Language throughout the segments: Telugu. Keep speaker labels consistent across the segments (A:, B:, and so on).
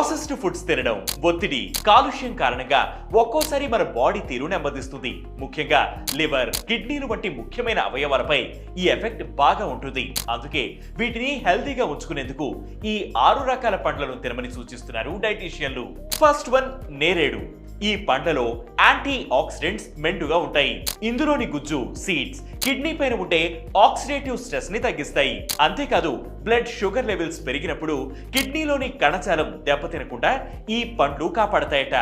A: ప్రాసెస్డ్ ఫుడ్స్ తినడం ఒత్తిడి కాలుష్యం కారణంగా ఒక్కోసారి మన బాడీ తీరు నెమ్మదిస్తుంది. ముఖ్యంగా లివర్ కిడ్నీలు వంటి ముఖ్యమైన అవయవాలపై ఈ ఎఫెక్ట్ బాగా ఉంటుంది. అందుకే వీటిని హెల్తీగా ఉంచుకునేందుకు ఈ ఆరు రకాల పండ్లను తినమని సూచిస్తున్నారు డైటీషియన్లు. ఫస్ట్ వన్ నేరేడు. ఈ పండ్లలో యాంటీ ఆక్సిడెంట్స్ మెండుగా ఉంటాయి. ఇందులోని గుజ్జు సీడ్స్ కిడ్నీ పైన ఉంటే ఆక్సిడేటివ్ స్ట్రెస్ని తగ్గిస్తాయి. అంతేకాదు బ్లడ్ షుగర్ లెవెల్స్ పెరిగినప్పుడు కిడ్నీలోని కణజాలం దెబ్బతినకుండా ఈ పండ్లు కాపాడతాయట.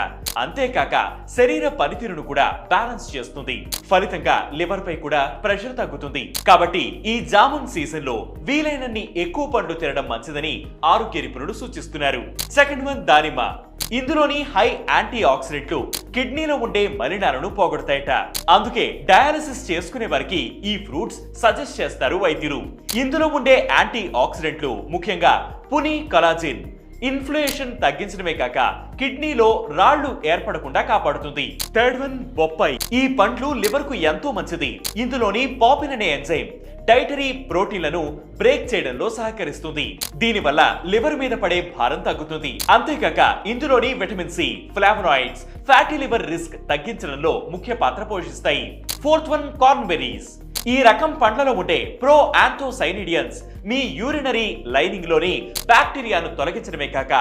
A: అంతేకాక శరీర పనితీరును కూడా బ్యాలెన్స్ చేస్తుంది. ఫలితంగా లివర్ పై కూడా ప్రెషర్ తగ్గుతుంది. కాబట్టి ఈ జామున్ సీజన్లో వీలైనన్ని ఎక్కువ పండ్లు తినడం మంచిదని ఆరోగ్య నిపుణులు సూచిస్తున్నారు. సెకండ్ వన్ దానిమ్మ. ఇందులోని హై యాంటీ ఆక్సిడెంట్లు కిడ్నీలో ఉండే మలినాలను పోగొడతాయట. అందుకే డయాలసిస్ చేసుకునే వారికి ఈ ఫ్రూట్స్ సజెస్ట్ చేస్తారు వైద్యులు. ఇందులో ఉండే యాంటీ ఆక్సిడెంట్లు ముఖ్యంగా పుని కలాజిన్. ఇన్ఫ్లుయేషన్ తగ్గించడమే కాక కిడ్నీలో రాళ్ళు ఏర్పడకుండా కాపాడుతుంది. థర్డ్ వన్ బొప్పాయి. ఈ పండ్లు లివర్కు ఎంతో మంచిది. ఇందులోని పాపిన్ అనే ఎంజైమ్ డైటరీ ప్రోటీన్లను బ్రేక్ చేయడంలో సహకరిస్తుంది. దీనివల్ల లివర్ మీద పడే భారం తగ్గుతుంది. అంతేకాక ఇందులోని vitamin C flavonoids fatty liver risk తగ్గించడంలో ముఖ్య పాత్ర పోషిస్తాయి. Fourth one cranberries. ఈ రకం పండ్లలో ఉండే ప్రో యాంథోసైనిడియన్స్ మీ యూరినరీ లైనింగ్లోని బ్యాక్టీరియాను తొలగించడమే కాక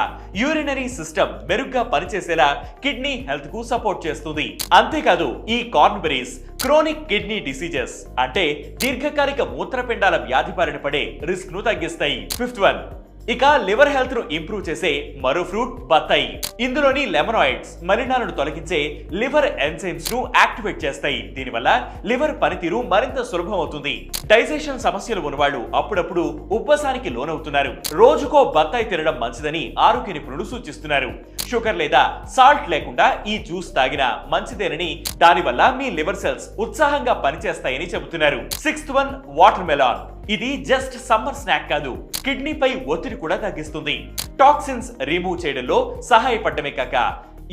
A: యూరినరీ సిస్టమ్ మెరుగ్గా పనిచేసేలా కిడ్నీ హెల్త్కు సపోర్ట్ చేస్తుంది. అంతేకాదు ఈ కార్న్బెరీస్ క్రోనిక్ కిడ్నీ డిసీజెస్ అంటే దీర్ఘకాలిక మూత్రపిండాల వ్యాధి బారిన పడే రిస్క్ను తగ్గిస్తాయి. ఫిఫ్త్ వన్ ఇక లివర్ హెల్త్ను ఇంప్రూవ్ చేసే మరో ఫ్రూట్ బత్తాయి. ఇందులోని లెమనాయిడ్స్ మలినాలను తొలగించే లివర్ ఎంజైమ్స్ను యాక్టివేట్ చేస్తాయి. దీనివల్ల లివర్ పనితీరు మరింత సులభం అవుతుంది డైజెషన్ సమస్యలు ఉన్నవాళ్ళు అప్పుడప్పుడు ఉబ్బసానికి లోనవుతున్నారు. రోజుకో బత్తాయి తినడం మంచిదని ఆరోగ్య నిపుణులు సూచిస్తున్నారు. షుగర్ లేదా సాల్ట్ లేకుండా ఈ జ్యూస్ తాగినా మంచిదేనని దానివల్ల మీ లివర్ సెల్స్ ఉత్సాహంగా పనిచేస్తాయని చెబుతున్నారు. సిక్స్త్ వన్ వాటర్ మెలాన్ ఇది జస్ట్ సమ్మర్ స్నాక్ కాదు కిడ్నీపై ఒత్తిడి కూడా తగ్గిస్తుంది. టాక్సిన్స్ రిమూవ్ చేయడంలో సహాయపడటమే కాక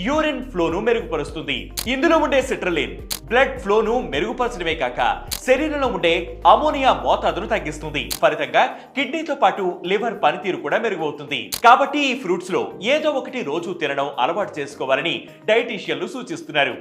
A: యూరిన్ ఫ్లోను మెరుగుపరుస్తుంది. ఇందులో ఉండే సిట్రలిన్ బ్లడ్ ఫ్లోను మెరుగుపరచడమే కాక శరీరంలో ఉండే అమోనియా మోతాదును తగ్గిస్తుంది. ఫలితంగా కిడ్నీతో పాటు లివర్ పనితీరు కూడా మెరుగవుతుంది. కాబట్టి ఈ ఫ్రూట్స్లో ఏదో ఒకటి రోజు తినడం అలవాటు చేసుకోవాలని డైటీషియన్లు సూచిస్తున్నారు.